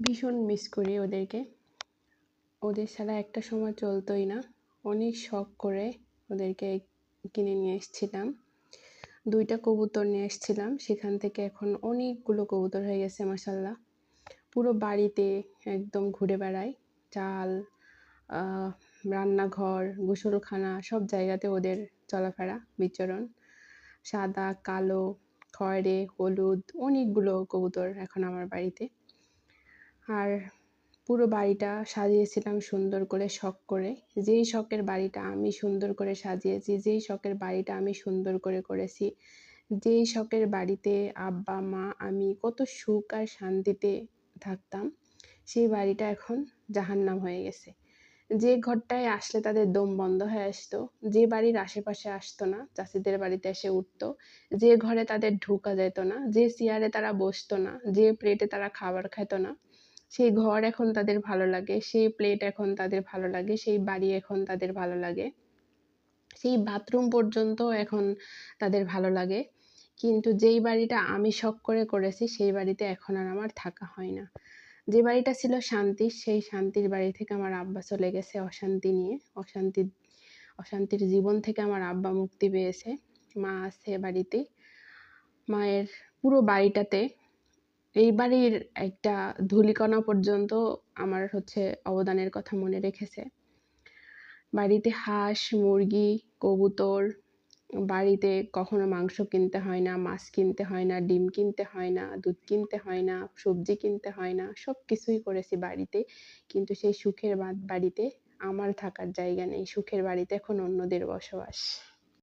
ভীষণ মিস করি ওদেরকে। ওদের ছাড়া একটা সময় চলতোই না। অনেক শখ করে ওদেরকে কিনে নিয়ে এসেছিলাম। দুইটা কবুতর নিয়ে এসেছিলাম। সেখান থেকে এখন অনেকগুলো কবুতর হয়ে গেছে মাসাল্লাহ পুরো বাড়িতে একদম ঘুরে বেড়ায় চাল রান্নাঘর, গোসলখানা সব জায়গাতে ওদের চলাফেরা বিচরণ। সাদা, কালো, খয়েরে, হলুদ, অনেকগুলো কবুতর এখন আমার বাড়িতে। আর পুরো বাড়িটা সাজিয়েছিলাম সুন্দর করে শখ করে। যেই শখের বাড়িটা আমি সুন্দর করে সাজিয়েছি, যেই শখের বাড়িটা আমি সুন্দর করে করেছি, যেই শখের বাড়িতে আব্বা, মা আমি কত সুখ আর শান্তিতে থাকতাম, সেই বাড়িটা এখন জাহান্নাম হয়ে গেছে। যে ঘরটায় আসলে তাদের দম বন্ধ হয়ে আসতো, যে বাড়ির আশেপাশে আসতো না চাষিদের বাড়িতে এসে উঠতো, যে ঘরে তাদের ঢোকা যেত না, যে চেয়ারে তারা বসতো না, যে প্লেটে তারা খাবার খেত না সেই ঘর এখন তাদের ভালো লাগে, সেই প্লেট এখন তাদের ভালো লাগে, সেই বাড়ি এখন তাদের ভালো লাগে, সেই বাথরুম পর্যন্ত এখন তাদের ভালো লাগে। কিন্তু যেই বাড়িটা আমি শখ করে করেছি, সেই বাড়িতে এখন আর আমার থাকা হয় না। যে বাড়িটা ছিল শান্তির সেই শান্তির বাড়ি থেকে আমার আব্বা চলে গেছে অশান্তি নিয়ে, অশান্তি, অশান্তির জীবন থেকে আমার আব্বা মুক্তি পেয়েছে। মা আছে বাড়িতে, মায়ের পুরো বাড়িটাতে এই বাড়ির একটা ধূলিকণা পর্যন্ত আমার হচ্ছে অবদানের কথা মনে রেখেছে। বাড়িতে হাঁস, মুরগি, কবুতর, বাড়িতে কখনো মাংস কিনতে হয় না, মাছ কিনতে হয় না, ডিম কিনতে হয় না, দুধ কিনতে হয় না, সবজি কিনতে হয় না সব কিছুই করেছি বাড়িতে। কিন্তু সেই সুখের বাড়িতে আমার থাকার জায়গা নেই। সুখের বাড়িতে এখন অন্যদের বসবাস।